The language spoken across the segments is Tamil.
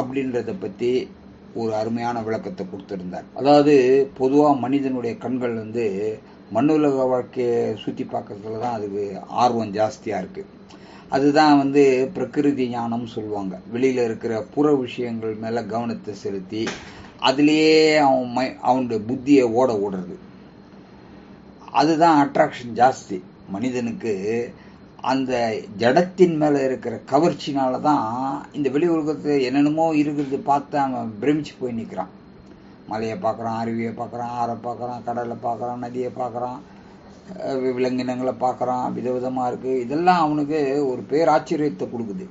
அப்படின்றத பத்தி ஒரு அருமையான விளக்கத்தை கொடுத்திருந்தார். அதாவது பொதுவாக மனிதனுடைய கண்கள் வந்து மண்ணுலக வாழ்க்கையை சுற்றி பார்க்கறதுல தான் அதுக்கு ஆர்வம் ஜாஸ்தியாக இருக்குது அதுதான் வந்து பிரகிருதி ஞானம் சொல்லுவாங்க. வெளியில் இருக்கிற புற விஷயங்கள் மேலே கவனத்தை செலுத்தி அதுலேயே அவன் மை அவனுடைய புத்தியை ஓட விடுறது அதுதான் அட்ராக்ஷன் ஜாஸ்தி. மனிதனுக்கு அந்த ஜடத்தின் மேலே இருக்கிற கவர்ச்சினால தான் இந்த வெளி உலகத்தில் என்னென்னமோ இருக்கிறது பார்த்து அவன் பிரமிச்சு போய் நிற்கிறான் மலையை பார்க்குறான் அருவியை பார்க்குறான் ஆறை பார்க்குறான் கடலை பார்க்குறான் நதியை பார்க்குறான் விலங்கினங்களை பார்க்குறான் விதவிதமாக இருக்குது இதெல்லாம் அவனுக்கு ஒரு பேராச்சரியத்தை கொடுக்குது.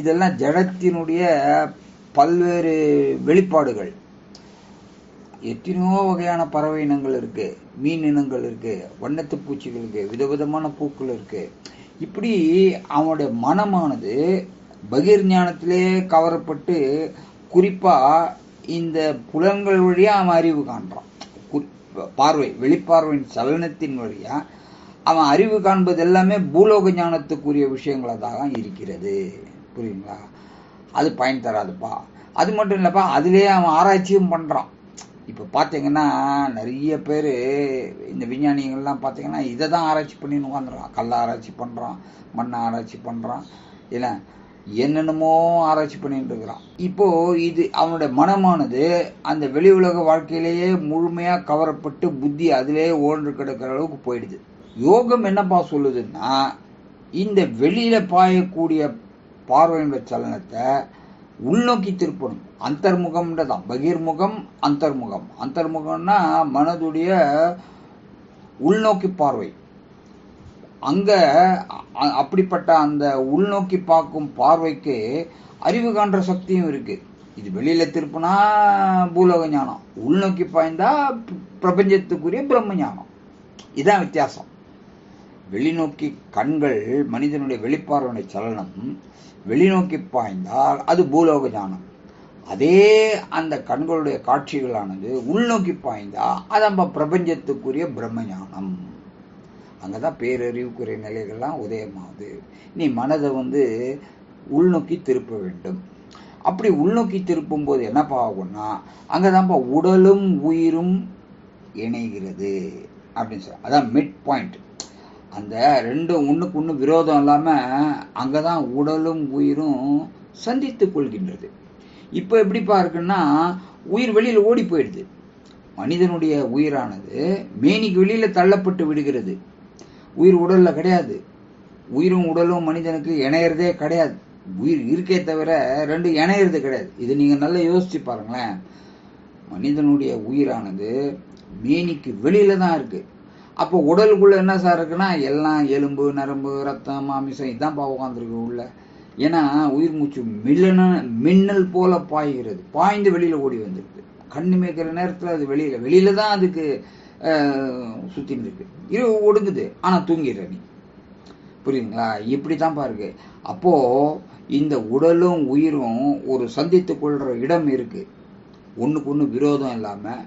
இதெல்லாம் ஜடத்தினுடைய பல்வேறு வெளிப்பாடுகள். எத்தனையோ வகையான பறவை இனங்கள் இருக்குது மீன் இனங்கள் இருக்குது வண்ணத்து பூச்சிகள் இருக்குது விதவிதமான பூக்கள் இருக்குது இப்படி அவனுடைய மனமானது பகிர் ஞானத்திலே கவரப்பட்டு குறிப்பாக இந்த புலன்கள் வழியாக அவன் அறிவு காண்றான். பார்வை வெளிப்பார்வையின் சலனத்தின் வழியாக அவன் அறிவு காண்பது எல்லாமே பூலோக ஞானத்துக்குரிய விஷயங்களாக தான் இருக்கிறது. புரியுங்களா அது பயன் தராதுப்பா. அது மட்டும் இல்லைப்பா அதுலேயே அவன் ஆராய்ச்சியும் பண்ணுறான் இப்போ பார்த்தீங்கன்னா நிறைய பேர் இந்த விஞ்ஞானிகள்லாம் பார்த்தீங்கன்னா இதை தான் ஆராய்ச்சி பண்ணின்னு உட்காந்துருக்கான் கல்லை ஆராய்ச்சி பண்ணுறான் மண்ணை ஆராய்ச்சி பண்ணுறான் இல்லை என்னென்னமோ ஆராய்ச்சி பண்ணிட்டு இருக்கிறான். இப்போது இது அவனுடைய மனமானது அந்த வெளி உலக வாழ்க்கையிலேயே முழுமையாக கவரப்பட்டு புத்தி அதிலே ஓன்று கிடக்கிற அளவுக்கு போயிடுது. யோகம் என்னப்பா சொல்லுதுன்னா இந்த வெளியில் பாயக்கூடிய பார்வையினுடைய சலனத்தை உள்நோக்கி திருப்பணும். அந்தர்முகம்ன்றதான் பகிர்முகம் அந்தர்முகம். அந்தர்முகம்னா மனதுடைய உள்நோக்கி பார்வை. அங்க அப்படிப்பட்ட அந்த உள்நோக்கி பார்க்கும் பார்வைக்கு அறிவு காண்ற சக்தியும் இருக்கு. இது வெளியில திருப்பினா பூலோக ஞானம். உள்நோக்கி பாய்ந்தா பிரபஞ்சத்துக்குரிய பிரம்ம ஞானம். இதுதான் வித்தியாசம். வெளிநோக்கி கண்கள் மனிதனுடைய வெளிப்பார்வனை சலனம். வெளிநோக்கி பாய்ந்தால் அது பூலோக ஞானம். அதே அந்த கண்களுடைய காட்சிகளானது உள்நோக்கி பாய்ந்தா அது நம்ம பிரபஞ்சத்துக்குரிய பிரம்ம ஞானம். அங்கதான் பேரறிவுக்குரிய நிலைகள்லாம் உதயமாகுது. நீ மனதை வந்து உள்நோக்கி திருப்ப வேண்டும். அப்படி உள்நோக்கி திருப்பும் போது என்னப்பா ஆகும்னா அங்கதான்ப்பா உடலும் உயிரும் இணைகிறது அப்படின்னு சொல்ல அதான் மிட் பாயிண்ட் அந்த ரெண்டும் ஒன்றுக்கு ஒன்று விரோதம் இல்லாமல் அங்கே தான் உடலும் உயிரும் சந்தித்து கொள்கின்றது. இப்போ எப்படிப்பா இருக்குன்னா உயிர் வெளியில் ஓடி போயிடுது. மனிதனுடைய உயிரானது மேனிக்கு வெளியில் தள்ளப்பட்டு விடுகிறது. உயிர் உடலில் கிடையாது. உயிரும் உடலும் மனிதனுக்கு இணையிறதே கிடையாது. உயிர் இருக்கே தவிர ரெண்டு இணையிறது கிடையாது. இது நீங்கள் நல்லா யோசிச்சு பாருங்களேன். மனிதனுடைய உயிரானது மேனிக்கு வெளியில தான் இருக்குது அப்போ உடலுக்குள்ள என்ன சார் இருக்குன்னா எல்லாம் எலும்பு நரம்பு ரத்தம் மாமிசம் இதான் உட்காந்துருக்கு உள்ள. ஏன்னா உயிர் மூச்சு மில்லன மின்னல் போல பாய்கிறது. பாய்ந்து வெளியில ஓடி வந்திருக்கு. கண்ணு மேய்க்கிற நேரத்தில் அது வெளியில வெளியில தான் அதுக்கு சுத்தின்னு இருக்கு இரவு ஒடுங்குது ஆனா தூங்கிடுற நீ. புரியுதுங்களா? இப்படி தான் பாருங்க. அப்போ இந்த உடலும் உயிரும் ஒரு சந்தித்து கொள்ற இடம் இருக்கு. ஒண்ணுக்கு ஒன்று விரோதம் இல்லாமல்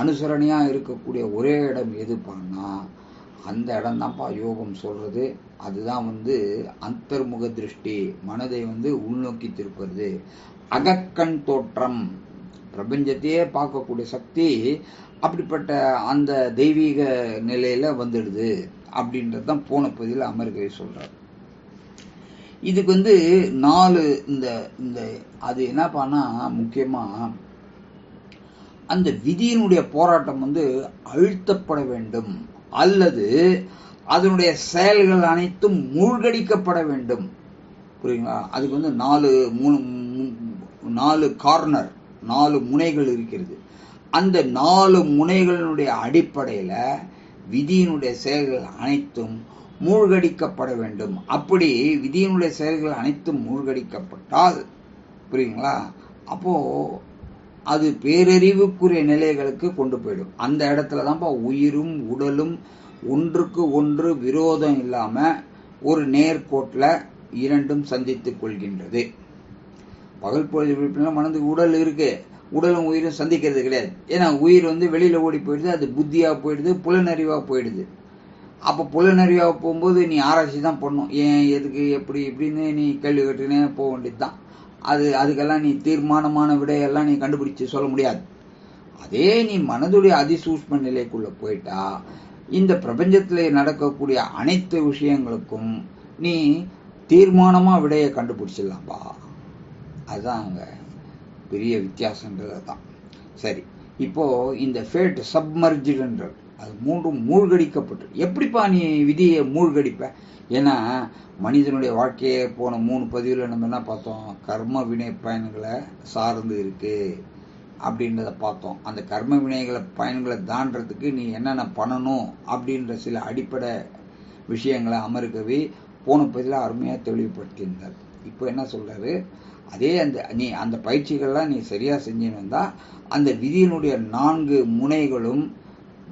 அனுசரணையாக இருக்கக்கூடிய ஒரே இடம் எதுப்பான்னா அந்த இடம் தான்ப்பா யோகம் சொல்றது. அதுதான் வந்து அந்தர்முக திருஷ்டி. மனதை வந்து உள்நோக்கி திருப்பது அகக்கண் தோற்றம். பிரபஞ்சத்தையே பார்க்கக்கூடிய சக்தி அப்படிப்பட்ட அந்த தெய்வீக நிலையில வந்துடுது அப்படின்றது தான் போன பகுதியில் அமெரிக்கவை சொல்கிறார் இதுக்கு வந்து நாலு இந்த இந்த அது என்ன பண்ணால் முக்கியமா அந்த விதியினுடைய போராட்டம் வந்து அழுத்தப்பட வேண்டும். அல்லது அதனுடைய செயல்கள் அனைத்தும் மூழ்கடிக்கப்பட வேண்டும். புரியுங்களா அதுக்கு வந்து நாலு மூணு நாலு கார்னர் நாலு முனைகள் இருக்கிறது. அந்த நாலு முனைகளினுடைய அடிப்படையில் விதியினுடைய செயல்கள் அனைத்தும் மூழ்கடிக்கப்பட வேண்டும். அப்படி விதியினுடைய செயல்கள் அனைத்தும் மூழ்கடிக்கப்பட்டால் புரியுங்களா அப்போது அது பேரறிவுக்குரிய நிலைகளுக்கு கொண்டு போயிடும். அந்த இடத்துல தான்ப்பா உயிரும் உடலும் ஒன்றுக்கு ஒன்று விரோதம் இல்லாமல் ஒரு நேர்கோட்டில் இரண்டும் சந்தித்துக் கொள்கின்றது. பகல் பொழுது விழிப்புணர்வு மனதுக்கு உடல் இருக்கு. உடலும் உயிரும் சந்திக்கிறது கிடையாது. ஏன்னா உயிர் வந்து வெளியில் ஓடி போயிடுது அது புத்தியாக போயிடுது புலனறிவாக போயிடுது. அப்போ புலனறிவாக போகும்போது நீ ஆராய்ச்சி தான் பண்ணும். ஏன் எதுக்கு எப்படி இப்படின்னு நீ கேள்வி கட்டுனே போக வேண்டியது தான் அது அதுக்கெல்லாம் நீ தீர்மானமான விடையெல்லாம் நீ கண்டுபிடிச்சு சொல்ல முடியாது. அதே நீ மனதுடைய அதிசூஷ்ம நிலைக்குள்ளே போயிட்டா இந்த பிரபஞ்சத்தில் நடக்கக்கூடிய அனைத்து விஷயங்களுக்கும் நீ தீர்மானமாக விடையை கண்டுபிடிச்சிடலாம்பா. அதுதான் அங்கே பெரிய வித்தியாசன்றது தான் சரி இப்போ இந்த ஃபேட் சப்மர்ஜிடுன்றது அது மூன்றும் மூழ்கடிக்கப்பட்டு. எப்படிப்பா நீ விதியை மூழ்கடிப்ப? ஏன்னா மனிதனுடைய வாழ்க்கையே போன மூணு பதிவில் நம்ம என்ன பார்த்தோம்? கர்ம வினை பயன்களை சார்ந்து இருக்கு அப்படின்றத பார்த்தோம். அந்த கர்ம வினைகளை பயன்களை தாண்டறதுக்கு நீ என்னென்ன பண்ணணும் அப்படின்ற சில அடிப்படை விஷயங்களை அமர்க்கவே போன பதிவில் அருமையாக தெளிவுபடுத்தியிருந்தார். இப்போ என்ன சொல்கிறாரு அதே அந்த நீ அந்த பயிற்சிகள்லாம் நீ சரியாக செஞ்சுன்னு வந்தால் அந்த விதியினுடைய நான்கு முனைகளும்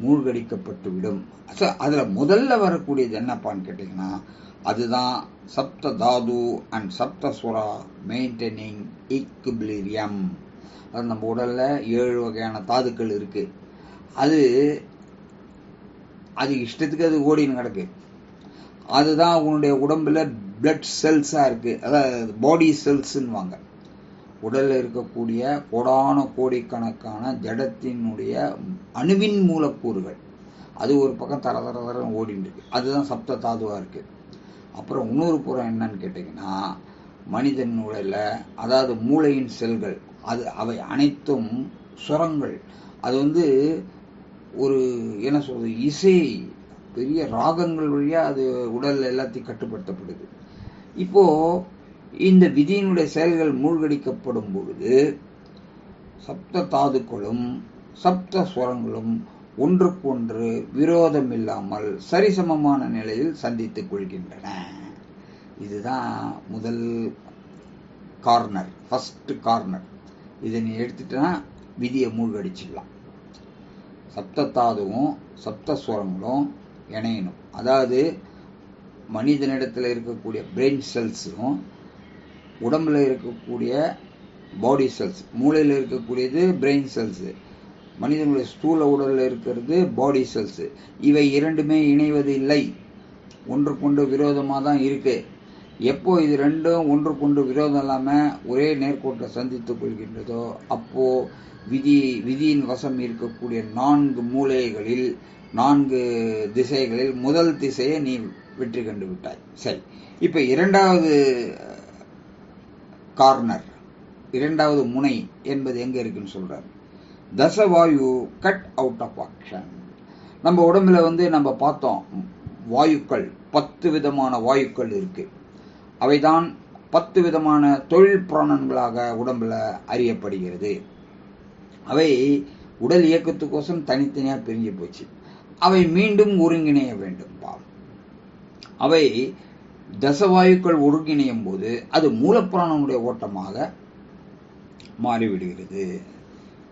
மூழ்கடிக்கப்பட்டு விடும் ஸோ அதில் முதல்ல வரக்கூடியது என்னப்பான்னு கேட்டிங்கன்னா அதுதான் சப்த தாது அண்ட் சப்த சுரா மெயின்டைனிங் ஈக்குபிளிரியம் அது நம்ம உடலில் ஏழு வகையான தாதுக்கள் இருக்குது அது அது இஷ்டத்துக்கு அது ஓடின்னு கிடக்கு. அதுதான் உன்னுடைய உடம்பில் பிளட் செல்ஸாக இருக்குது அதாவது பாடி செல்ஸுன்னுவாங்க உடலில் இருக்கக்கூடிய கோடான கோடிக்கணக்கான ஜடத்தினுடைய அணுவின் மூலக்கூறுகள். அது ஒரு பக்கம் தர தர தர ஓடிட்டு இருக்கு. அதுதான் சப்த தாதுவாக இருக்குது அப்புறம் இன்னொரு புறம் என்னன்னு கேட்டிங்கன்னா மனிதன் உடலில் அதாவது மூளையின் செல்கள் அது அவை அனைத்தும் சுரங்கள். அது வந்து ஒரு என்ன சொல்கிறது இசை பெரிய ராகங்கள் வழியாக அது உடல் எல்லாத்தையும் கட்டுப்படுத்தப்படுது. இப்போது இந்த விதியினுடைய செயல்கள் மூழ்கடிக்கப்படும் பொழுது சப்த தாதுக்களும் சப்த சுரங்களும் ஒன்றுக்கொன்று விரோதம் இல்லாமல் சரிசமமான நிலையில் சந்தித்துக் கொள்கின்றன. இதுதான் முதல் கார்னர் ஃபர்ஸ்ட் கார்னர். இதை நீ எடுத்துட்டனா விதியை மூழ்கடிச்சிடலாம். சப்தத்தாதுவும் சப்தஸ்வரங்களும் இணையணும். அதாவது மனிதனிடத்தில் இருக்கக்கூடிய பிரெயின் செல்ஸும் உடம்பில் இருக்கக்கூடிய பாடி செல்ஸ் மூளையில் இருக்கக்கூடியது பிரெயின் செல்ஸு மனிதனுடைய ஸ்தூல உடலில் இருக்கிறது பாடி செல்ஸு இவை இரண்டுமே இணைவது இல்லை. ஒன்றுக்கொண்டு விரோதமாக தான் இருக்குது எப்போ இது ரெண்டும் ஒன்றுக்கொண்டு விரோதம் இல்லாமல் ஒரே நேர்கோட்டை சந்தித்துக் கொள்கின்றதோ அப்போது விதி விதியின் வசம் இருக்கக்கூடிய நான்கு மூலைகளில் நான்கு திசைகளில் முதல் திசையை நீ வெற்றி கண்டு விட்டாய் சரி. இப்போ இரண்டாவது கார்னர். இரண்டாவது முனை என்பது எங்க இருக்குன்னு சொல்றாரு. தசவாயு கட் அவுட் ஆஃப் ஆக்ஷன் நம்ம உடம்புல வந்து நம்ம பார்த்தோம் வாயுக்கள் பத்து விதமான வாயுக்கள் இருக்கு. அவைதான் பத்து விதமான தொழில் பிராணன்களாக உடம்புல அறியப்படுகிறது. அவை உடல் இயக்கத்துக்கோசம் தனித்தனியாக பிரிஞ்சு போச்சு. அவை மீண்டும் ஒருங்கிணைய வேண்டும் பாவம். அவை தசவாயுக்கள் ஒருங்கிணையும் போது அது மூலப்பிராணனுடைய ஓட்டமாக மாறிவிடுகிறது.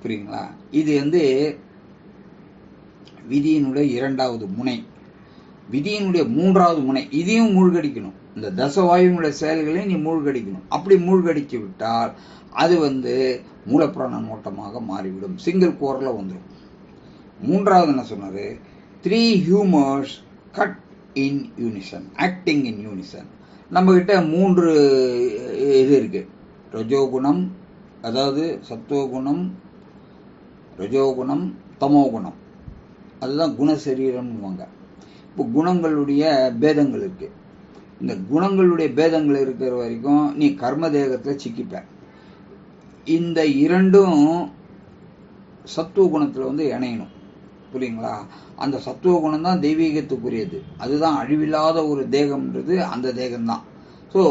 புரியுங்களா? இது வந்து விதியினுடைய இரண்டாவது முனை. விதியினுடைய மூன்றாவது முனை. இதையும் மூழ்கடிக்கணும். இந்த தசவாயுனுடைய செயல்களையும் நீ மூழ்கடிக்கணும். அப்படி மூழ்கடிச்சு விட்டால் அது வந்து மூலப்புராண ஓட்டமாக மாறிவிடும். சிங்கிள் கோரில் வந்துடும் மூன்றாவது என்ன சொன்னது three humours cut in unison acting in unison நம்மக்கிட்ட மூன்று இது இருக்குது ரஜோகுணம் அதாவது சத்துவகுணம் ரஜோகுணம் தமோகுணம். அதுதான் குணசரீரம்னுவாங்க. இப்போ குணங்களுடைய பேதங்கள் இருக்குது இந்த குணங்களுடைய பேதங்கள் இருக்கிற வரைக்கும் நீ கர்ம தேகத்தில் சிக்கிப்ப. இந்த இரண்டும் சத்துவ குணத்தில் வந்து இணையணும். புரியுங்களா? அந்த சத்துவ குணம் தான் தெய்வீகத்துக்குரியது. அதுதான் அழிவில்லாத ஒரு தேகம்ன்றது அந்த தேகம்தான். ஸோ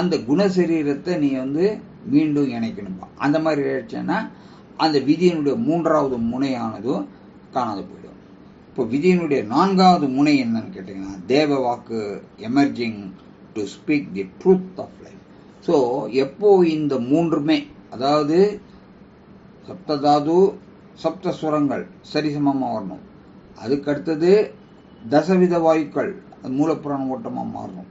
அந்த குணசரீரத்தை நீ வந்து மீண்டும் இணைக்கணும்பா அந்த மாதிரி ஆயிடுச்சுன்னா அந்த விதியினுடைய மூன்றாவது முனையானதும் காணாது போயிடும். இப்போ விதியினுடைய நான்காவது முனை என்னன்னு கேட்டிங்கன்னா தேவ வாக்கு emerging to speak the truth of life so எப்போ இந்த மூன்றுமே அதாவது சப்ததாது சப்தஸ்வரங்கள் சரிசமமாக வரணும். அதுக்கு அடுத்தது தசவித வாயுக்கள் அது மூலப்புராண ஓட்டமாக மாறணும்.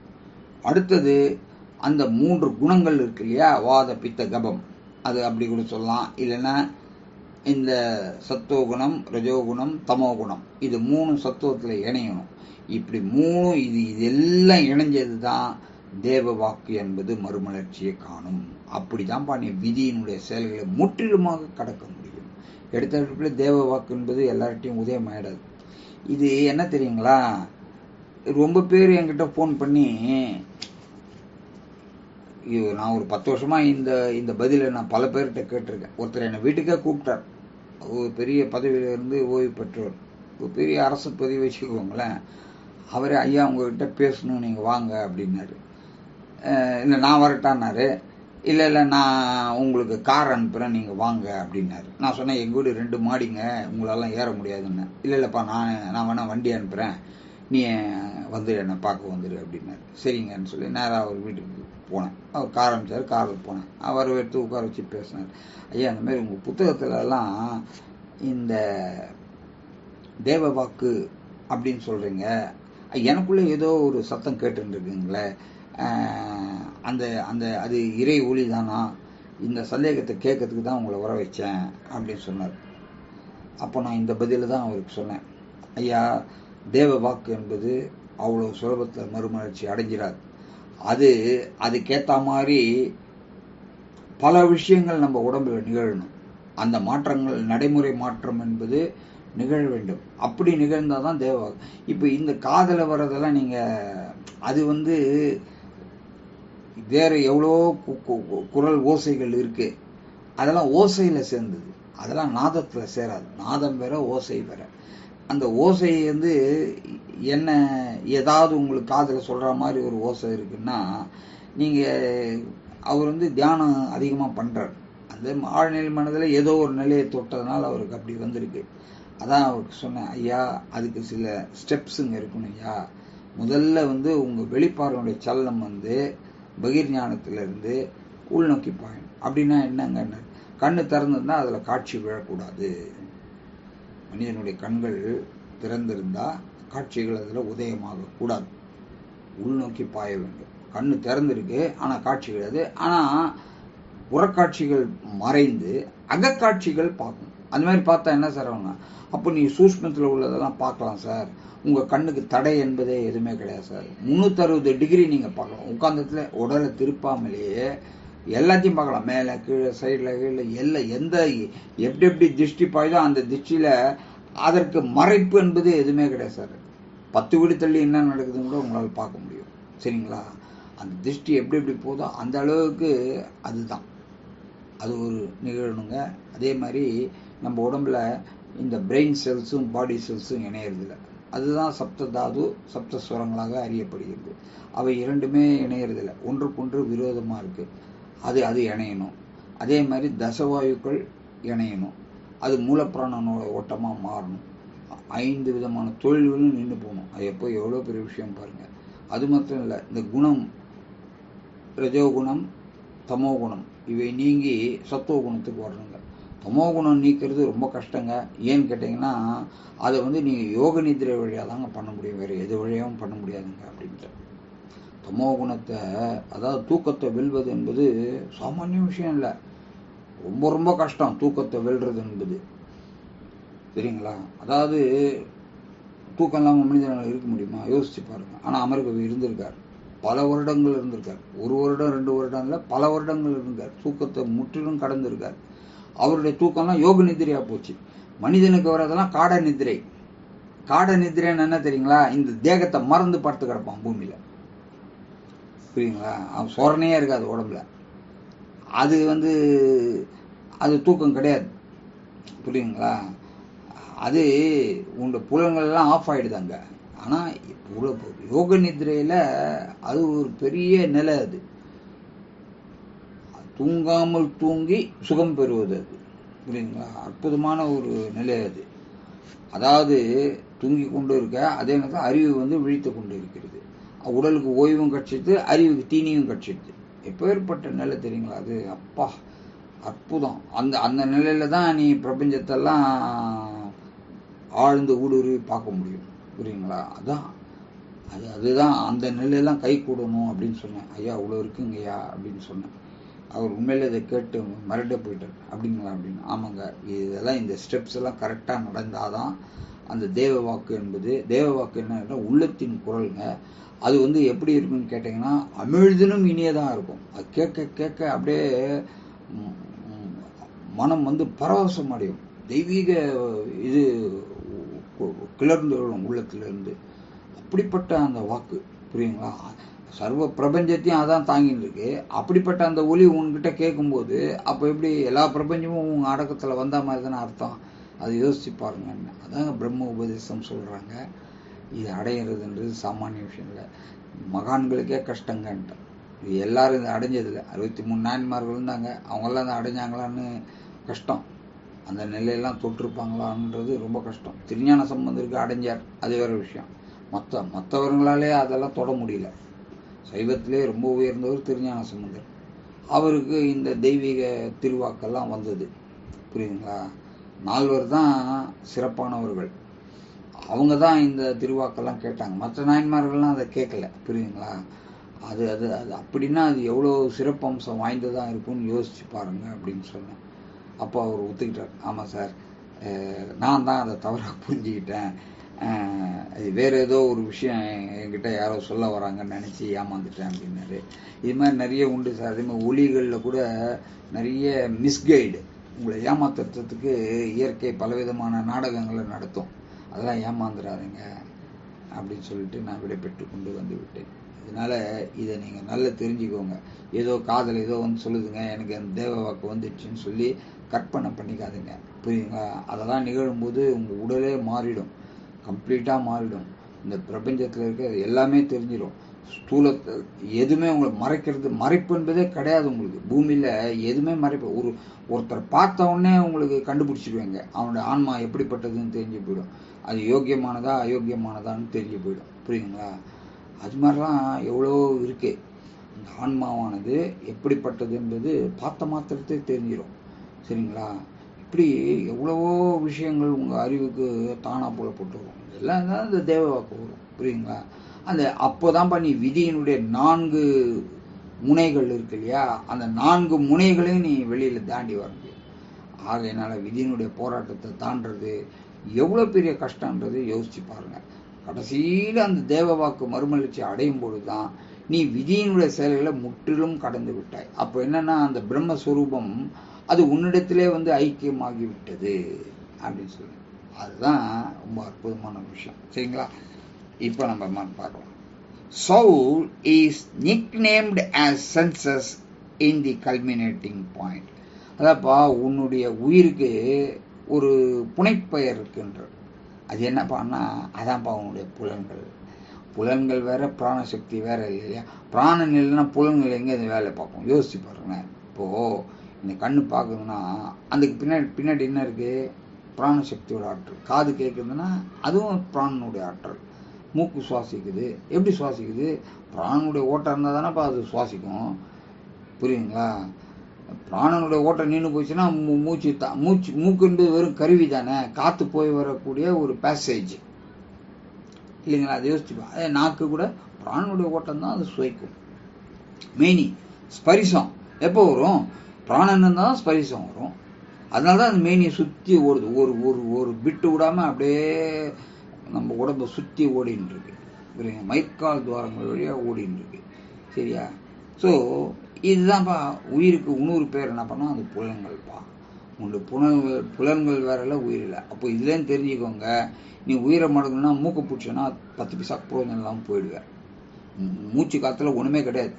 அடுத்தது அந்த மூன்று குணங்கள் இருக்கு இல்லையா? வாத பித்த கபம். அது அப்படி கூட சொல்லலாம். இல்லைன்னா இந்த சத்துவகுணம் ரஜோகுணம் தமோகுணம். இது மூணு சத்துவத்தில் இணையணும். இப்படி மூணு இது இதெல்லாம் இணைஞ்சது தான் தேவ வாக்கு என்பது மறுமலர்ச்சியை காணும். அப்படிதான்ப்பா நீ விதியினுடைய செயல்களை முற்றிலுமாக கடக்க முடியும் எடுத்த தேவ வாக்கு என்பது எல்லார்ட்டையும் உதயமாயிடாது. இது என்ன தெரியுங்களா? ரொம்ப பேர் என்கிட்ட ஃபோன் பண்ணி ஐயோ நான் ஒரு பத்து வருஷமா இந்த இந்த பதிலை நான் பல பேர்கிட்ட கேட்டிருக்கேன். ஒருத்தர் என்னை வீட்டுக்கே கூப்பிட்டார். ஒரு பெரிய பதவியில இருந்து ஓய்வு பெற்றவர் ஒரு பெரிய அரசு பதவி வச்சுக்கோங்களேன். அவரே ஐயா உங்ககிட்ட பேசணும் நீங்கள் வாங்க அப்படின்னாரு. இல்லை நான் வரட்டான்னாரு. இல்லை இல்லை நான் உங்களுக்கு கார் அனுப்புகிறேன் நீங்கள் வாங்க அப்படின்னாரு. நான் சொன்னேன் எங்கள் வீடு ரெண்டு மாடிங்க உங்களாலாம் ஏற முடியாதுன்னு. இல்லை இல்லைப்பா நான் நான் வேணால் வண்டி அனுப்புகிறேன் நீ வந்துடு என்னை பார்க்க வந்துடு அப்படின்னாரு. சரிங்கன்னு சொல்லி நேராக அவர் வீட்டுக்கு போனேன். அவர் கார் அனுப்பிச்சார் காரில் போனேன். அவர் எடுத்து உட்கார வச்சு பேசினார். ஐயா அந்த மாதிரி உங்கள் புத்தகத்துலலாம் இந்த தேவ வாக்கு அப்படின்னு சொல்கிறீங்க எனக்குள்ளே ஏதோ ஒரு சத்தம் கேட்டுருக்குங்களே அந்த அந்த அது இறை ஒளி தானா இந்த சந்தேகத்தை கேட்கறதுக்கு தான் உங்களை வர வச்சேன் அப்படின்னு சொன்னார். அப்போ நான் இந்த பதில தான் அவருக்கு சொன்னேன். ஐயா தேவ வாக்கு என்பது அவ்வளோ சுலபத்தில் மறுமலர்ச்சி அடைஞ்சிடாது. அது அதுக்கேற்ற மாதிரி பல விஷயங்கள் நம்ம உடம்புல நிகழணும். அந்த மாற்றங்கள் நடைமுறை மாற்றம் என்பது நிகழ வேண்டும். அப்படி நிகழ்ந்தால் தான் தேவ இப்போ இந்த காதலை வர்றதெல்லாம் நீங்கள் அது வந்து வேறு எவ்வளோ கு- கு- கு- குரல் ஓசைகள் இருக்கு அதெல்லாம் ஓசையில் சேர்ந்தது. அதெல்லாம் நாதத்தில் சேராது. நாதம் வேற ஓசை வேற. அந்த ஓசை வந்து என்ன ஏதாவது உங்களுக்கு காதில் சொல்கிற மாதிரி ஒரு ஓசை இருக்குன்னா நீங்கள் அவர் வந்து தியானம் அதிகமாக பண்ணுறார் அந்த ஆழ்நிலை மனதில் ஏதோ ஒரு நிலையை தொட்டதுனால அவருக்கு அப்படி வந்திருக்கு. அதான் அவருக்கு சொன்னேன் ஐயா அதுக்கு சில ஸ்டெப்ஸுங்க இருக்கணும் ஐயா. முதல்ல வந்து உங்கள் வெளிப்பார்வையுடைய சலனம் வந்து பகிர் ஞானத்திலிருந்து உள்நோக்கி பாயணும் அப்படின்னா என்னங்க கண்ணு திறந்திருந்தா அதில் காட்சி விழக்கூடாது. மனிதனுடைய கண்கள் திறந்திருந்தா காட்சிகள் அதில் உதயமாக கூடாது. உள்நோக்கி பாய வேண்டும். கண்ணு திறந்திருக்கு ஆனால் காட்சி கிடையாது. ஆனால் புறக்காட்சிகள் மறைந்து அகக்காட்சிகள் பார்க்கும். அந்த மாதிரி பார்த்தா என்ன சார் அவங்க அப்போ நீ சூஷ்மத்தில் உள்ளதெல்லாம் பார்க்கலாம் சார். உங்கள் கண்ணுக்கு தடை என்பதே எதுவுமே கிடையாது சார். முந்நூற்றறுபது டிகிரி நீங்கள் பார்க்கலாம். உட்காந்தத்துல உடலை திருப்பாமலேயே எல்லாத்தையும் பார்க்கலாம். மேலே கீழே சைடில் கீழே எல்லாம் எந்த எப்படி எப்படி திருஷ்டி பாயுதோ அந்த திருஷ்டியில் அதற்கு மறைப்பு என்பது எதுவுமே கிடையாது சார். பத்து வீடு தள்ளி என்ன நடக்குதுன்னு கூட உங்களால் பார்க்க முடியும். சரிங்களா? அந்த திருஷ்டி எப்படி எப்படி போதோ அந்த அளவுக்கு அதுதான். அது ஒரு நிகழணுங்க அதே மாதிரி நம்ம உடம்புல இந்த பிரெயின் செல்ஸும் பாடி செல்ஸும் இணையறதில்ல. அதுதான் சப்த தாது சப்த சுரங்களாக அறியப்படுகிறது. அவை இரண்டுமே இணையறதில்ல. ஒன்றுக்கொன்று விரோதமாக இருக்குது அது அது இணையணும். அதே மாதிரி தசவாயுக்கள் இணையணும். அது மூலப்பிராணனோட ஓட்டமாக மாறணும். ஐந்து விதமான தொழில்களும் நின்று போகணும். அது எப்போ எவ்வளோ பெரிய விஷயம் பாருங்கள் அது மட்டும் இல்லை இந்த குணம் ரஜோகுணம் தமோகுணம் இவை நீங்கி சத்துவ குணத்துக்கு வரணுங்க. தமோ குணம் நீக்கிறது ரொம்ப கஷ்டங்க. ஏன்னு கேட்டிங்கன்னா அதை வந்து நீங்கள் யோக நிதிரை வழியாக தாங்க பண்ண முடியும். வேறு எது வழியாகவும் பண்ண முடியாதுங்க அப்படின்ட்டு. தமோ குணத்தை அதாவது தூக்கத்தை வெல்வது என்பது சாமானிய விஷயம் இல்லை. ரொம்ப ரொம்ப கஷ்டம் தூக்கத்தை வெல்றது என்பது. சரிங்களா? அதாவது தூக்கம் இல்லாமல் மனிதனால் இருக்க முடியுமா? யோசிச்சு பாருங்கள் ஆனால் அமெரிக்கா இருந்திருக்கார். பல வருடங்கள் இருந்திருக்கார். ஒரு வருடம் ரெண்டு வருடம் இல்லை பல வருடங்கள் இருந்திருக்கார். தூக்கத்தை முற்றிலும் கடந்திருக்கார். அவருடைய தூக்கம்லாம் யோக நிதிரையாக போச்சு. மனிதனுக்கு வர்றதெல்லாம் காட நிதிரை. காட நிதிரைன்னு என்ன தெரியுங்களா? இந்த தேகத்தை மறந்து படுத்து கிடப்பான் பூமியில். புரியுங்களா அவன் சொரணையே இருக்காது உடம்புல. அது வந்து அது தூக்கம் கிடையாது. புரியுங்களா அது உங்கள் புலங்கள்லாம் ஆஃப் ஆகிடுது அங்கே. ஆனால் யோக நிதிரையில் அது ஒரு பெரிய நிலை அது. தூங்காமல் தூங்கி சுகம் பெறுவது. அது புரியுங்களா அற்புதமான ஒரு நிலை அது. அதாவது தூங்கி கொண்டு இருக்க அதே நேரத்தில் அறிவு வந்து விழித்து கொண்டு இருக்கிறது. உடலுக்கு ஓய்வும் கட்சித்து அறிவுக்கு தீனியும் கட்சித்து எப்பேற்பட்ட நிலை தெரியுங்களா அது? அப்பா அற்புதம். அந்த அந்த நிலையில தான் நீ பிரபஞ்சத்தெல்லாம் ஆழ்ந்து ஊடுருவி பார்க்க முடியும். புரியுங்களா அதான். அது அதுதான். அந்த நிலையெல்லாம் கை கூடணும் அப்படின்னு சொன்னேன். ஐயா அவ்வளோ இருக்குங்கய்யா அப்படின்னு சொன்னேன். அவர் உண்மையில இதை கேட்டு மிரட்ட போயிட்டார். அப்படிங்களா அப்படின்னு. ஆமாங்க. இதெல்லாம் இந்த ஸ்டெப்ஸ் எல்லாம் கரெக்டாக நடந்தாதான் அந்த தேவ வாக்கு என்பது தேவ வாக்கு என்ன உள்ளத்தின் குரலுங்க. அது வந்து எப்படி இருக்குன்னு கேட்டிங்கன்னா அமிழ்தினும் இனியதாக இருக்கும். அது கேட்க கேட்க அப்படியே மனம் வந்து பரவசம் அடையும். தெய்வீக இது கிளர்ந்து விழும் உள்ளத்திலிருந்து. அப்படிப்பட்ட அந்த வாக்கு புரியுங்களா சர்வ பிரபஞ்சத்தையும் அதான் தாங்கிட்டு இருக்கு அப்படிப்பட்ட அந்த ஒலி உன்கிட்ட கேட்கும்போது அப்போ எப்படி எல்லா பிரபஞ்சமும் உங்கள் அடக்கத்தில் வந்த மாதிரி தானே அர்த்தம்? அதை யோசிச்சு பாருங்க. அதாங்க பிரம்ம உபதேசம் சொல்கிறாங்க இது அடையிறதுன்றது சாமானிய விஷயம் இல்லை மகான்களுக்கே கஷ்டங்கன்ட்டு. இது எல்லாரும் இதை அடைஞ்சதில்லை. அறுபத்தி மூணு நாயன்மார்கள் இருந்தாங்க. அவங்கெல்லாம் அதை அடைஞ்சாங்களான்னு கஷ்டம். அந்த நிலையெல்லாம் தொட்டிருப்பாங்களான்றது ரொம்ப கஷ்டம். திருஞான சம்பந்தருக்கு அடைஞ்சார். அது வேற விஷயம். மற்ற மற்றவர்களாலே அதெல்லாம் தொட முடியல. சைவத்திலே ரொம்ப உயர்ந்தவர் திருஞான சம்பந்தர். அவருக்கு இந்த தெய்வீக திருவாக்கெல்லாம் வந்தது. புரியுதுங்களா? நால்வர் தான் சிறப்பானவர்கள். அவங்க தான் இந்த திருவாக்கெல்லாம் கேட்டாங்க. மற்ற நாயன்மார்கள்லாம் அதை கேட்கல. புரியுதுங்களா? அது அது அது அப்படின்னா அது எவ்வளோ சிறப்பம்சம் வாய்ந்ததாக இருக்கும்னு யோசிச்சு பாருங்க அப்படின்னு சொன்னேன். அப்போ அவர் ஒத்துக்கிட்டார். ஆமாம் சார். நான் தான் அதை தவறாக புரிஞ்சுக்கிட்டேன். அது வேறு ஏதோ ஒரு விஷயம் என்கிட்ட யாரோ சொல்ல வராங்கன்னு நினச்சி ஏமாந்துட்டேன் அப்படின்னாரு. இது மாதிரி நிறைய உண்டு சார். அதே மாதிரி ஒலிகளில் கூட நிறைய மிஸ்கைடு உங்களை ஏமாத்துறதுக்கு இயற்கை பலவிதமான நாடகங்களை நடத்தும். அதெல்லாம் ஏமாந்துடாதீங்க அப்படின்னு சொல்லிட்டு நான் விடைபெற்று கொண்டு வந்து விட்டேன். இதனால இதை நீங்கள் நல்லா தெரிஞ்சுக்கோங்க. ஏதோ காதல் ஏதோ வந்து சொல்லுதுங்க எனக்கு அந்த தேவ வாக்கு வந்துடுச்சுன்னு சொல்லி கற்பனை பண்ணிக்காதுங்க. புரியுதுங்களா? அதெல்லாம் நிகழும்போது உங்கள் உடலே மாறிடும். கம்ப்ளீட்டாக மாறிடும். இந்த பிரபஞ்சத்தில் இருக்கிற எல்லாமே தெரிஞ்சிடும் ஸ்தூலத்தை எதுவுமே உங்களை மறைக்கிறது மறைப்பு என்பதே கிடையாது உங்களுக்கு. பூமியில் எதுவுமே மறைப்பு. ஒரு ஒருத்தர் பார்த்த உடனே உங்களுக்கு கண்டுபிடிச்சிடுவீங்க அவனுடைய ஆன்மா எப்படிப்பட்டதுன்னு தெரிஞ்சு போயிடும். அது யோக்கியமானதா அயோக்கியமானதான்னு தெரிஞ்சு போயிடும். புரியுதுங்களா? அது மாதிரிலாம் எவ்வளோ இருக்குது இந்த ஆன்மாவானது எப்படிப்பட்டது என்பது பார்த்த மாத்திரத்தை தெரிஞ்சிடும் சரிங்களா? இப்படி எவ்வளவோ விஷயங்கள் உங்கள் அறிவுக்கு தானாக புலப்பட்டு வரும். இதெல்லாம் தான் இந்த தேவ வாக்கு வரும். புரியுங்களா அந்த அப்போதான்ப்பா நீ விதியினுடைய நான்கு முனைகள் இருக்கு இல்லையா? அந்த நான்கு முனைகளையும் நீ வெளியில் தாண்டி வர முடியும் ஆகையினால விதியினுடைய போராட்டத்தை தாண்டது எவ்வளோ பெரிய கஷ்டன்றது யோசிச்சு பாருங்கள் கடைசியில் அந்த தேவ வாக்கு மறுமலர்ச்சி அடையும் பொழுதுதான் நீ விதியினுடைய செயல்களை முற்றிலும் கடந்து விட்டாய். அப்போ என்னென்னா அந்த பிரம்மஸ்வரூபம் அது உன்னிடத்திலே வந்து ஐக்கியமாகிவிட்டது அப்படின்னு சொல்லி. அதுதான் ரொம்ப அற்புதமான விஷயம். சரிங்களா? இப்போ நம்ம ம- பார்க்கலாம். Is nicknamed as senses in the culminating point அதாப்பா உன்னுடைய உயிருக்கு ஒரு புனைப்பெயர் இருக்கின்ற அது என்னப்பான்னா அதான்ப்பா உன்னுடைய புலன்கள். புலன்கள் வேற பிராணசக்தி வேற இல்லையா? பிராணன் இல்லைன்னா புலன்கள் எங்கே அது வேலை பார்க்கும்? யோசிச்சு பாருங்க இப்போ இந்த கண்ணு பார்க்குதுன்னா அதுக்கு பின்னாடி பின்னாடி என்ன இருக்குது பிராண சக்தியோட ஆற்றல். காது கேட்குதுன்னா அதுவும் பிராணனுடைய ஆற்றல். மூக்கு சுவாசிக்குது. எப்படி சுவாசிக்குது? பிராணனுடைய ஓட்டம் இருந்தால் தானேப்பா அது சுவாசிக்கும். புரியுங்களா பிராணனுடைய ஓட்டம் நின்று போச்சுன்னா மூச்சு தா மூச்சு மூக்குன்றது வெறும் கருவி தானே. காற்று போய் வரக்கூடிய ஒரு பேசேஜ் இல்லைங்களா? அதை யோசிச்சுப்பா அதே நாக்கு கூட பிராணனுடைய ஓட்டம் தான் அது சுவைக்கும். மேனி ஸ்பரிசம். எப்போ வரும்? பிராணன் தான் ஸ்பரிசம் வரும். அதனால தான் அந்த மேனியை சுற்றி ஓடுது. ஒரு ஒரு ஒரு பிட்டு விடாமல் அப்படியே நம்ம உடம்ப சுற்றி ஓடின்னு இருக்கு புரியுங்க மைக்கால் துவாரங்கள் வழியாக ஓடின்னு இருக்கு சரியா? ஸோ இதுதான்ப்பா உயிருக்கு இன்னொரு பேர் என்ன பண்ணா அந்த புலன்கள்ப்பா. உங்களுடைய புலன்கள் புலன்கள் வேறல உயிர் இல்லை. அப்போ இதுலேருந்து தெரிஞ்சுக்கோங்க. நீ உயிரை மடங்குனா மூக்கை பிடிச்சோன்னா பத்து பைசா புரோஜனம் இல்லாமல் போயிடுவேன். மூச்சு காற்றுல ஒன்றுமே கிடையாது.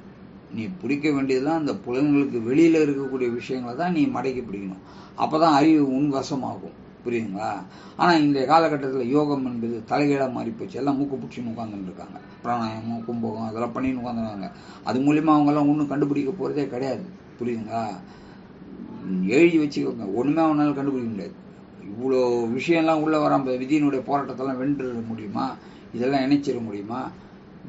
நீ பிடிக்க வேண்டியதுலாம் அந்த புலன்களுக்கு வெளியில் இருக்கக்கூடிய விஷயங்களை தான் நீ மடக்கி பிடிக்கணும். அப்போ தான் அறிவு உன் வசமாகும். புரியுதுங்களா? ஆனால் இந்த காலகட்டத்தில் யோகம் என்பது தலைகீழாக மாறி போச்சு. எல்லாம் மூக்கு பிடிச்சின்னு உட்காந்துட்டு இருக்காங்க. பிராணாயமம் கும்பகம் அதெல்லாம் பண்ணின்னு உட்காந்துருக்காங்க அது மூலியமாக அவங்கெல்லாம் ஒன்றும் கண்டுபிடிக்க போகிறதே கிடையாது. புரியுதுங்களா? எழுதி வச்சுக்கோங்க. ஒன்றுமே அவனால் கண்டுபிடிக்க முடியாது. இவ்வளோ விஷயம்லாம் உள்ளே வராம விதியினுடைய போராட்டத்தெல்லாம் வென்று முடியுமா? இதெல்லாம் இணைச்சிட முடியுமா?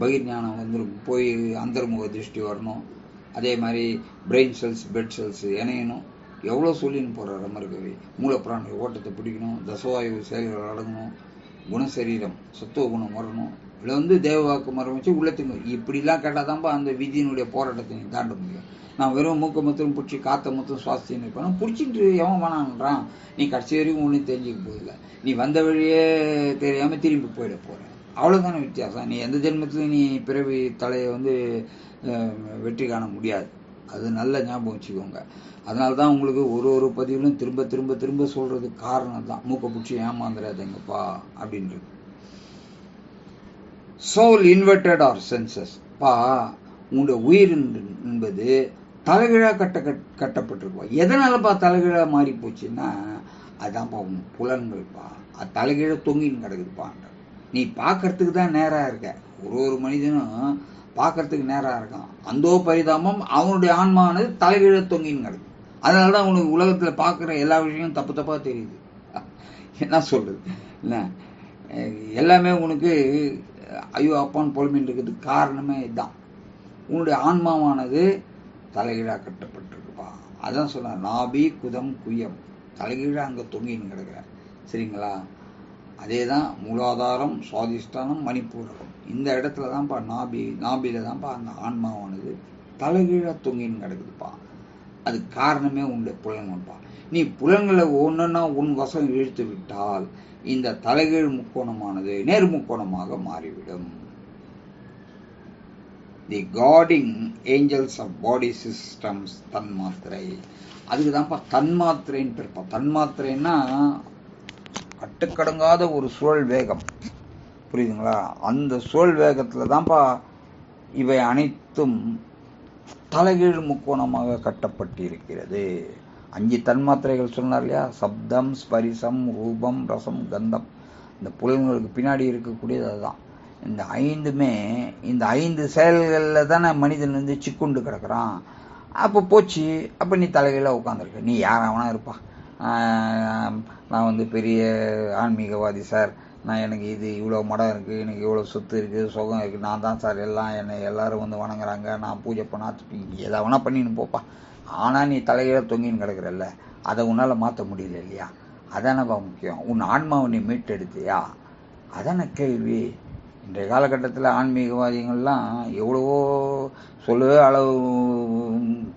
பகிர் ஞானம் வந்து போய் அந்தர்முக திருஷ்டி வரணும். அதே மாதிரி பிரெயின் செல்ஸ் பெட் செல்ஸ் இணையணும். எவ்வளோ சொல்லின்னு போகிறார் ரமர்கவி மூலப்பிராணிகள் ஓட்டத்தை பிடிக்கணும். தசவாயு செயல்கள் அடங்கணும். குணசரீரம் சத்துவ குணம் வரணும். இதில் வந்து தேவவாக்கு மரம் வச்சு உள்ளத்துக்கு இப்படிலாம் கேட்டால் தான்ப்பா அந்த விதியினுடைய போராட்டத்தை நீ தாண்ட முடியும். நான் வெறும் மூக்க மொத்தம் பிடிச்சி காற்றை மொத்தம் சுவாசிச்சு இருப்பேன்? பிடிச்சிட்டு எவன் வேணான்றான். நீ கடைசி வரைக்கும் ஒன்றும் தெரிஞ்சுக்க போதில்லை நீ வந்த வழியே தெரியாமல் திரும்பி போயிட போகிற அவ்வளோதானே வித்தியாசம். நீ எந்த ஜென்மத்திலையும் நீ பிறவி தலையை வந்து வெற்றி காண முடியாது. அது நல்ல ஞாபகம் வச்சுக்கோங்க. அதனால தான் உங்களுக்கு ஒரு ஒரு பதிவிலும் திரும்ப திரும்ப திரும்ப சொல்கிறது காரணம் தான் மூக்க பிடிச்சி ஏமாந்துடாதீங்கப்பா அப்படின்றது. சோல் இன்வெர்டட் ஆர் சென்சஸ் பா உங்களுடைய உயிர் என்பது தலைகீழாக கட்ட கட்- கட்டப்பட்டிருக்கும். எதனாலப்பா தலைகீழா மாறி போச்சுன்னா அதான்ப்பா உன் புலன்கள்ப்பா. அது தலைகீழ தொங்கின்னு கிடக்குதுப்பான்ற நீ பார்க்கறதுக்கு தான் நேராக இருக்க. ஒரு ஒரு மனிதனும் பார்க்கறதுக்கு நேராக இருக்கான். அந்தோ பரிதாபம் அவனுடைய ஆன்மானது தலைகீழ தொங்கின்னு கிடக்கு அதனால தான் உனக்கு உலகத்தில் பார்க்குற எல்லா விஷயமும் தப்பு தப்பாக தெரியுது. என்ன சொல்கிறது என்ன எல்லாமே உனக்கு ஐயோ அப்பான்னு புலம்பின்னு இருக்கிறதுக்கு காரணமே இதுதான் உன்னுடைய ஆன்மாவானது தலைகீழாக கட்டப்பட்டிருக்குப்பா அதான் சொன்னேன் நாபி குதம் குயம் தலைகீழாக அங்கே தொங்கின்னு கிடக்குற. சரிங்களா? அதே தான் மூலாதாரம் சுவாதிஷ்டானம் மணிப்பூரகம். இந்த இடத்துல தான்ப்பா நாபி நாபியில தான்ப்பா அந்த ஆன்மாவானது தலைகீழாக தொங்கின்னு கிடக்குதுப்பா. அதுக்கு காரணமே உண்டு புலன்கள்ப்பா. நீ புலன்களை ஒன்றுன்னா உன் வசம் இழுத்து விட்டால் இந்த தலைகீழ் முக்கோணமானது நேர் முக்கோணமாக மாறிவிடும். The guarding angels of body systems தன்மாத்திரை. அதுக்கு தான்ப்பா தன்மாத்திரைன்னு இருப்பா தன்மாத்திரைன்னா கட்டுக்கடங்காத ஒரு சுழல் வேகம். புரியுதுங்களா? அந்த சுழல் வேகத்தில் தான்ப்பா இவை அனைத்தும் தலைகீழ் முக்கோணமாக கட்டப்பட்டிருக்கிறது. அஞ்சு தன்மாத்திரைகள் சொன்னார் இல்லையா? சப்தம் ஸ்பரிசம் ரூபம் ரசம் கந்தம். இந்த புலன்களுக்கு பின்னாடி இருக்கக்கூடியது அதுதான். இந்த ஐந்துமே இந்த ஐந்து செயல்களில் தானே மனிதன் வந்து சிக்குண்டு கிடக்குறான். அப்போ போச்சு. அப்போ நீ தலைகீழாக உட்காந்துருக்க நீ யார் இருப்பா. நான் வந்து பெரிய ஆன்மீகவாதி சார். நான் எனக்கு இது இவ்வளோ மடம் இருக்குது எனக்கு இவ்வளோ சொத்து இருக்குது சுகம் இருக்குது நான் தான் சார் எல்லாம் என்னை எல்லோரும் வந்து வணங்குறாங்க. நான் பூஜை பண்ணா எதை வேணால் பண்ணின்னு போப்பா. ஆனால் நீ தலையில தொங்கின்னு கிடக்குறல்ல அதை உன்னால் மாற்ற முடியல இல்லையா? அதானப்பா முக்கியம். உன் ஆன்மாவை நீ மீட்டெடுத்தியா? அதான கேள்வி. இன்றைய காலகட்டத்தில் ஆன்மீகவாதிகள்லாம் எவ்வளவோ சொல்லவே அளவு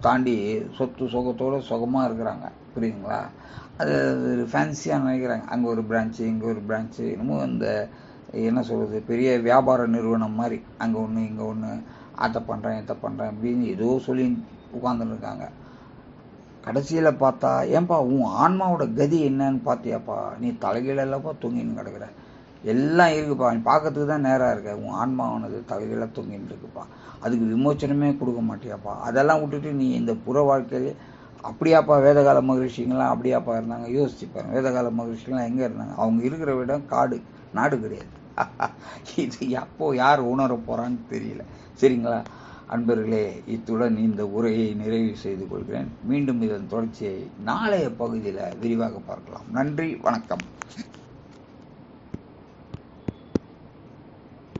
தாண்டி சொத்து சுகத்தோடு சுகமாக இருக்கிறாங்க. புரியுதுங்களா? அது ஒரு ஃபேன்சியாக நினைக்கிறாங்க. அங்கே ஒரு பிரான்ச்சு இங்கே ஒரு பிரான்ச்சு என்னமோ இந்த என்ன சொல்கிறது பெரிய வியாபார நிறுவனம் மாதிரி. அங்கே ஒன்று இங்கே ஒன்று அதை பண்ணுறேன் இதை பண்ணுறேன் அப்படின்னு ஏதோ சொல்லி உட்காந்துன்னு இருக்காங்க. கடைசியில் பார்த்தா ஏன்பா உன் ஆன்மாவோட கதி என்னன்னு பார்த்தியாப்பா? நீ தலைகீழல்லப்பா தொங்கின்னு கிடக்குற. எல்லாம் இருக்குப்பா. நீ பார்க்கறதுக்கு தான் நேராக இருக்க. உன் ஆன்மாவானது தலைகீழ தொங்கின்னு இருக்குப்பா. அதுக்கு விமோச்சனமே கொடுக்க மாட்டியாப்பா. அதெல்லாம் விட்டுட்டு நீ இந்த புற வாழ்க்கையிலே அப்படியாப்பா வேதகால மகிழ்ச்சிங்களாம் அப்படியாப்பா இருந்தாங்க. யோசிச்சு பாருங்க வேதகால மகிழ்ச்சிகள்லாம் எங்கே இருந்தாங்க? அவங்க இருக்கிற இடம் காடு நாடு கிடையாது. இது எப்போ யார் உணர போறான்னு தெரியல. சரிங்களா? அன்பர்களே இத்துடன் இந்த உரையை நிறைவு செய்து கொள்கிறேன். மீண்டும் இதன் தொடர்ச்சியை நாளைய பகுதியில் விரிவாக பார்க்கலாம். நன்றி வணக்கம்.